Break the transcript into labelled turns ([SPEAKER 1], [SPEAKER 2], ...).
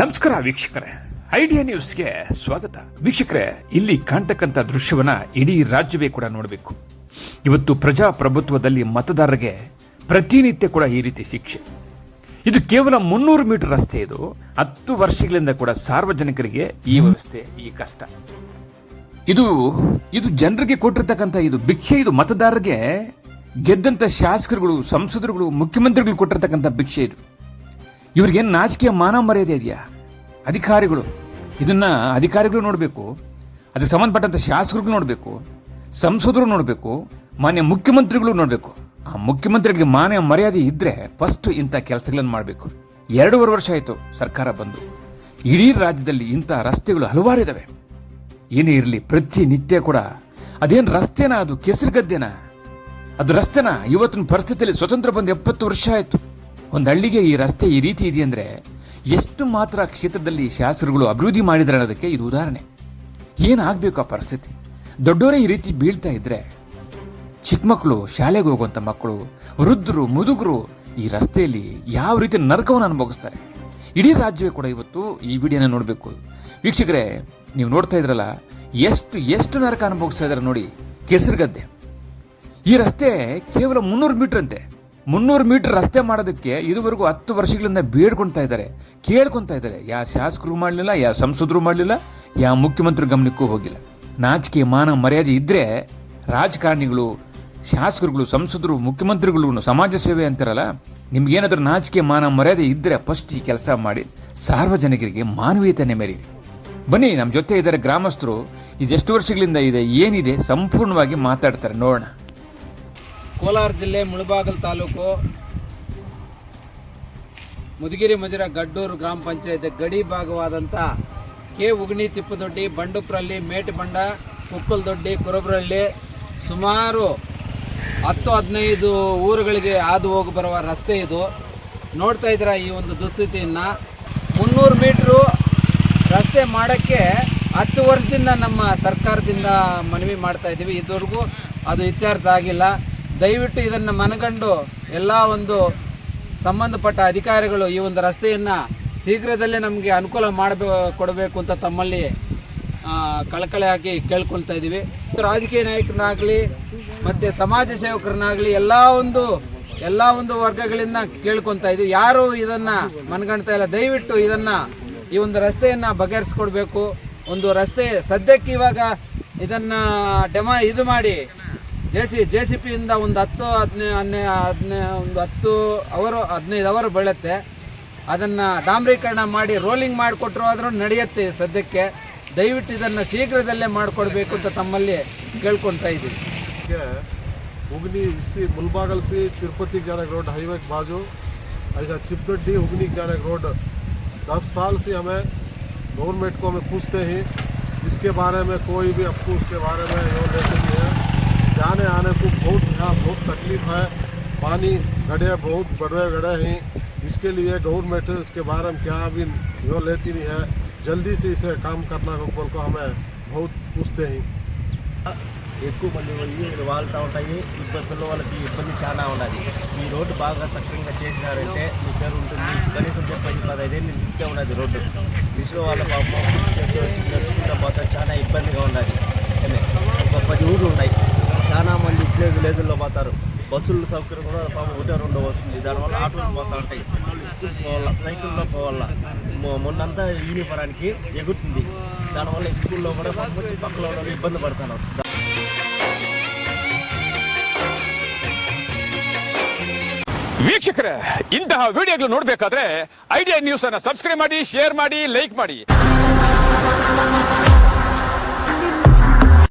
[SPEAKER 1] ನಮಸ್ಕಾರ ವೀಕ್ಷಕರೇ. ಐಡಿಯಾ ನ್ಯೂಸ್ಗೆ ಸ್ವಾಗತ. ವೀಕ್ಷಕರೇ, ಇಲ್ಲಿ ಕಾಣ್ತಕ್ಕಂಥ ದೃಶ್ಯವನ್ನ ಇಡೀ ರಾಜ್ಯವೇ ಕೂಡ ನೋಡಬೇಕು. ಇವತ್ತು ಪ್ರಜಾಪ್ರಭುತ್ವದಲ್ಲಿ ಮತದಾರರಿಗೆ ಪ್ರತಿನಿತ್ಯ ಕೂಡ ಈ ರೀತಿ ಶಿಕ್ಷೆ. ಇದು ಕೇವಲ ಮುನ್ನೂರು ಮೀಟರ್ ರಸ್ತೆ ಇದು. ಹತ್ತು ವರ್ಷಗಳಿಂದ ಕೂಡ ಸಾರ್ವಜನಿಕರಿಗೆ ಈ ವ್ಯವಸ್ಥೆ ಈ ಕಷ್ಟ. ಇದು ಇದು ಜನರಿಗೆ ಕೊಟ್ಟಿರ್ತಕ್ಕಂಥ ಇದು ಭಿಕ್ಷೆ, ಇದು ಮತದಾರರಿಗೆ ಗೆದ್ದಂತ ಶಾಸಕರುಗಳು, ಸಂಸದರುಗಳು, ಮುಖ್ಯಮಂತ್ರಿಗಳು ಕೊಟ್ಟಿರ್ತಕ್ಕಂಥ ಭಿಕ್ಷೆ ಇದು. ಇವ್ರಿಗೇನು ನಾಚಿಕೆಯ ಮಾನ ಮರ್ಯಾದೆ ಇದೆಯಾ? ಅಧಿಕಾರಿಗಳು. ಇದನ್ನು ಅಧಿಕಾರಿಗಳು ನೋಡಬೇಕು. ಅದಕ್ಕೆ ಸಂಬಂಧಪಟ್ಟಂಥ ಶಾಸಕರು ನೋಡಬೇಕು. ಸಂಸದರು ನೋಡಬೇಕು. ಮಾನ್ಯ ಮುಖ್ಯಮಂತ್ರಿಗಳು ನೋಡಬೇಕು. ಆ ಮುಖ್ಯಮಂತ್ರಿಗಳಿಗೆ ಮಾನ್ಯ ಮರ್ಯಾದೆ ಇದ್ದರೆ ಫಸ್ಟ್ ಇಂಥ ಕೆಲಸಗಳನ್ನು ಮಾಡಬೇಕು. ಎರಡೂವರೆ ವರ್ಷ ಆಯಿತು ಸರ್ಕಾರ ಬಂದು. ಇಡೀ ರಾಜ್ಯದಲ್ಲಿ ಇಂಥ ರಸ್ತೆಗಳು ಹಲವಾರು ಇದ್ದಾವೆ ಏನೇ ಇರಲಿ ಪ್ರತಿನಿತ್ಯ ಕೂಡ ಅದೇನು ರಸ್ತೆನಾ ಅದು? ಕೆಸರು ಗದ್ದೆನಾ ಅದು ರಸ್ತೆನಾ? ಇವತ್ತಿನ ಪರಿಸ್ಥಿತಿಯಲ್ಲಿ ಸ್ವತಂತ್ರ ಬಂದು ಎಪ್ಪತ್ತು ವರ್ಷ ಆಯಿತು. ಒಂದು ಹಳ್ಳಿಗೆ ಈ ರಸ್ತೆ ಈ ರೀತಿ ಇದೆಯಂದ್ರೆ ಎಷ್ಟು ಮಾತ್ರ ಕ್ಷೇತ್ರದಲ್ಲಿ ಶಾಸಕರುಗಳು ಅಭಿವೃದ್ಧಿ ಮಾಡಿದ್ದಾರೆ ಅನ್ನೋದಕ್ಕೆ ಇದು ಉದಾಹರಣೆ. ಏನಾಗಬೇಕು ಆ ಪರಿಸ್ಥಿತಿ? ದೊಡ್ಡವರೇ ಈ ರೀತಿ ಬೀಳ್ತಾ ಇದ್ದರೆ ಚಿಕ್ಕ ಮಕ್ಕಳು ಶಾಲೆಗೆ ಹೋಗುವಂಥ ಮಕ್ಕಳು, ವೃದ್ಧರು, ಮುದುಗರು ಈ ರಸ್ತೆಯಲ್ಲಿ ಯಾವ ರೀತಿ ನರಕವನ್ನು ಅನುಭವಿಸ್ತಾರೆ? ಇಡೀ ರಾಜ್ಯವೇ ಕೂಡ ಇವತ್ತು ಈ ವಿಡಿಯೋನ ನೋಡಬೇಕು. ವೀಕ್ಷಕರೇ, ನೀವು ನೋಡ್ತಾ ಇದ್ರಲ್ಲ, ಎಷ್ಟು ಎಷ್ಟು ನರಕ ಅನುಭವಿಸ್ತಾ ಇದ್ದಾರೆ ನೋಡಿ, ಕೆಸರುಗದ್ದೆ. ಈ ರಸ್ತೆ ಕೇವಲ ಮುನ್ನೂರು ಮೀಟ್ರಂತೆ ಮುನ್ನೂರು ಮೀಟರ್ ರಸ್ತೆ ಮಾಡೋದಕ್ಕೆ ಇದುವರೆಗೂ ಹತ್ತು ವರ್ಷಗಳಿಂದ ಬೇಡ್ಕೊಳ್ತಾ ಇದ್ದಾರೆ. ಕೇಳ್ಕೊತಾ ಇದ್ದಾರೆ. ಯಾವ ಶಾಸಕರು ಮಾಡಲಿಲ್ಲ ಯಾವ ಸಂಸದರು ಮಾಡಲಿಲ್ಲ ಯಾವ ಮುಖ್ಯಮಂತ್ರಿ ಗಮನಕ್ಕೂ ಹೋಗಿಲ್ಲ. ನಾಚಿಕೆ, ಮಾನ, ಮರ್ಯಾದೆ ಇದ್ದರೆ ರಾಜಕಾರಣಿಗಳು, ಶಾಸಕರುಗಳು, ಸಂಸದರು ಮುಖ್ಯಮಂತ್ರಿಗಳು ಸಮಾಜ ಸೇವೆ ಅಂತಾರಲ್ಲ, ನಿಮ್ಗೇನಾದ್ರೂ ನಾಚಿಕೆ, ಮಾನ, ಮರ್ಯಾದೆ ಇದ್ದರೆ ಫಸ್ಟ್ ಈ ಕೆಲಸ ಮಾಡಿ, ಸಾರ್ವಜನಿಕರಿಗೆ ಮಾನವೀಯತೆಯನ್ನು ಮೆರೀರಿ ಬನ್ನಿ ನಮ್ಮ ಜೊತೆ ಇದ್ದಾರೆ ಗ್ರಾಮಸ್ಥರು. ಇದೆಷ್ಟು ವರ್ಷಗಳಿಂದ ಇದೆ, ಏನಿದೆ, ಸಂಪೂರ್ಣವಾಗಿ ಮಾತಾಡ್ತಾರೆ, ನೋಡೋಣ.
[SPEAKER 2] ಕೋಲಾರ ಜಿಲ್ಲೆ ಮುಳಬಾಗಲ್ ತಾಲೂಕು ಮುದಗಿರಿ ಮಜರ ಗಡ್ಡೂರು ಗ್ರಾಮ ಪಂಚಾಯತ್ ಗಡಿ ಭಾಗವಾದಂಥ ಕೆ ಉಗಣಿ ತಿಪ್ಪದೊಡ್ಡಿ, ಬಂಡುಪ್ರಹಳ್ಳಿ, ಮೇಟಬಂಡ, ಕುಕ್ಕಲ್ದೊಡ್ಡಿ, ಕುರಬ್ರಹಳ್ಳಿ ಸುಮಾರು ಹತ್ತು ಹದಿನೈದು ಊರುಗಳಿಗೆ ಹಾದು ಹೋಗಿ ಬರುವ ರಸ್ತೆ ಇದು. ನೋಡ್ತಾ ಇದ್ದೀರಾ ಈ ಒಂದು ದುಸ್ಥಿತಿಯನ್ನು. ಮುನ್ನೂರು ಮೀಟ್ರು ರಸ್ತೆ ಮಾಡೋಕ್ಕೆ ಹತ್ತು ವರ್ಷದಿಂದ ನಮ್ಮ ಸರ್ಕಾರದಿಂದ ಮನವಿ ಮಾಡ್ತಾ ಇದ್ದೀವಿ. ಇದುವರೆಗೂ ಅದು ಇತ್ಯರ್ಥ ಆಗಿಲ್ಲ. ದಯವಿಟ್ಟು ಇದನ್ನು ಮನಗಂಡು ಎಲ್ಲ ಒಂದು ಸಂಬಂಧಪಟ್ಟ ಅಧಿಕಾರಿಗಳು ಈ ಒಂದು ರಸ್ತೆಯನ್ನು ಶೀಘ್ರದಲ್ಲೇ ನಮಗೆ ಅನುಕೂಲ ಮಾಡಬೇ ಕೊಡಬೇಕು ಅಂತ ತಮ್ಮಲ್ಲಿ ಕಳಕಳೆ ಹಾಕಿ ಕೇಳ್ಕೊಳ್ತಾ ಇದ್ದೀವಿ ರಾಜಕೀಯ ನಾಯಕರನ್ನಾಗಲಿ ಮತ್ತು ಸಮಾಜ ಸೇವಕರನ್ನಾಗಲಿ ಎಲ್ಲ ಒಂದು ಎಲ್ಲ ಒಂದು ವರ್ಗಗಳಿಂದ ಕೇಳ್ಕೊತಾ ಇದ್ದೀವಿ ಯಾರು ಇದನ್ನು ಮನಗಣ್ತಾ ಇಲ್ಲ. ದಯವಿಟ್ಟು ಇದನ್ನು ಈ ಒಂದು ರಸ್ತೆಯನ್ನು ಬಗೆಹರಿಸ್ಕೊಡ್ಬೇಕು. ಒಂದು ರಸ್ತೆ ಸದ್ಯಕ್ಕೆ ಇವಾಗ ಇದನ್ನು ಡೆಮ ಇದು ಮಾಡಿ ಜೆ ಸಿ ಜೆ ಸಿ ಪಿಯಿಂದ ಒಂದು ಹತ್ತು ಹದಿನೈದು ಹನ್ನೆ ಹದಿನೈ ಒಂದು ಹತ್ತು ಅವರು ಹದಿನೈದು ಅವರು ಬೀಳುತ್ತೆ ಅದನ್ನು ಡಾಂಬರೀಕರಣ ಮಾಡಿ ರೋಲಿಂಗ್ ಮಾಡಿಕೊಟ್ರು ಆದರೂ ನಡೆಯುತ್ತೆ ಸದ್ಯಕ್ಕೆ ದಯವಿಟ್ಟು ಇದನ್ನು ಶೀಘ್ರದಲ್ಲೇ ಮಾಡಿಕೊಡ್ಬೇಕು ಅಂತ ತಮ್ಮಲ್ಲಿ ಕೇಳ್ಕೊತಾ ಇದ್ದೀವಿ
[SPEAKER 3] के हुगनी इसी मुलबागल से तिरुपति जाने रोड हाईवे के बाजू ऐसा चिपगड्डी हुगनी जाने रोड दस साल से हमें गवर्नमेंट को हमें पूछते ही इसके बारे में कोई भी आपको उसके बारे में तकलीफ है पानी गड्ढे बहुत बड़े गड्ढे हैं इसके लिए गवर्नमेंट इसके बारे में क्या भी यो लेती नहीं है जल्दी से इसे काम करना को बोल को हमें बहुत पूछते हैं
[SPEAKER 4] ఎక్కువ మంది పోయి వాళ్తూ ఉంటాయి ఇబ్బందులు వాళ్ళకి ఇబ్బంది చాలా ఉన్నది ఈ రోడ్డు బాగా సక్రమంగా చేసినారంటే మీ పేరు ఉంటుంది కనీసం చెప్పి పదహైదేళ్ళు నిత్యం ఉన్నది రోడ్డు ఇసుక వాళ్ళ పాపం బస్సుల సౌకర్యం కూడా పాపం ఒకటే రెండు వస్తుంది దానివల్ల ఆటోలు పోతూ ఉంటాయి స్కూల్ పోవాలా సైకిల్లో పోవాలా మొ- మొన్నంతా యూనిఫారానికి ఎగురుతుంది దానివల్ల ఈ స్కూల్లో కూడా పాపం పక్కన ఉన్న వాళ్ళు ఇబ్బంది పడుతున్నారు
[SPEAKER 1] ವೀಕ್ಷಕರೇ ಇಂತಹ ವಿಡಿಯೋಗಳು ನೋಡಬೇಕಾದ್ರೆ ಐಡಿಯಾ ನ್ಯೂಸ್ ಅನ್ನ ಸಬ್ಸ್ಕ್ರೈಬ್ ಮಾಡಿ ಶೇರ್ ಮಾಡಿ ಲೈಕ್ ಮಾಡಿ